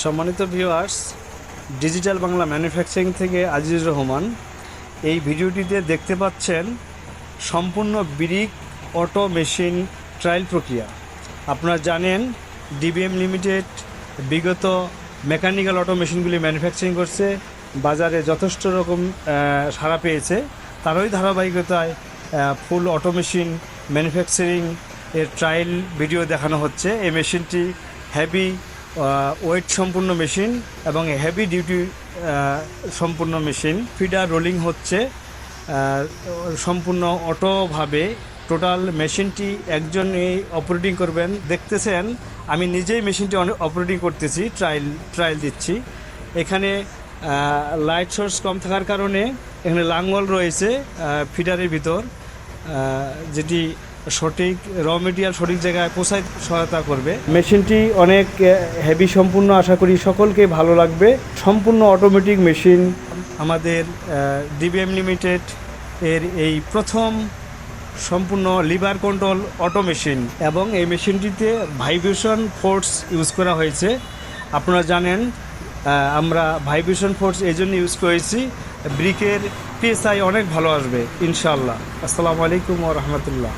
সম্মানিত viewers digital Bangla manufacturing থেকে আজিজুর রহমান। এই ভিডিওটিতে দেখতে পাচ্ছেন সম্পূর্ণ ব্রিক অটো মেশিন ট্রায়াল প্রক্রিয়া। আপনারা জানেন ডিবিএম লিমিটেড বিগত মেকানিক্যাল অটো মেশিনগুলি ম্যানুফ্যাকচারিং করছে, বাজারে যথেষ্ট রকম সাড়া পেয়েছে। তারই ধারাবাহিকতায় ফুল অটো মেশিন ম্যানুফ্যাকচারিং এর ট্রায়াল ভিডিও দেখানো হচ্ছে। এই মেশিনটি হেভি ওয়েট সম্পূর্ণ মেশিন এবং হেভি ডিউটি সম্পূর্ণ মেশিন ফিডার রোলিং হচ্ছে সম্পূর্ণ অটোভাবে। টোটাল মেশিনটি একজন এই অপারেটিং করবেন। দেখতেছেন, আমি নিজেই মেশিনটি অপারেটিং করতেছি ট্রায়াল ট্রায়াল দিচ্ছি। এখানে লাইট সোর্স কম থাকার কারণে এখানে লাঙ্গল রয়েছে ফিডারের ভিতর যেটি সঠিক র মেটেরিয়াল সঠিক জায়গায় পৌঁছায় সহায়তা করবে। মেশিনটি অনেক হেভি সম্পূর্ণ আশা করি সকলকে ভালো লাগবে। সম্পূর্ণ অটোমেটিক মেশিন আমাদের ডিবিএম লিমিটেড এর এই প্রথম সম্পূর্ণ লিভার কন্ট্রোল অটো মেশিন এবং এই মেশিনটিতে ভাইব্রেশন ফোর্স ইউজ করা হয়েছে। আপনারা জানেন আমরা ভাইব্রেশন ফোর্স এই জন্য ইউজ করেছি। ব্রিকের পিএসআই অনেক ভালো আসবে ইনশাআল্লাহ। আসসালামু আলাইকুম ও রহমতুল্লাহ।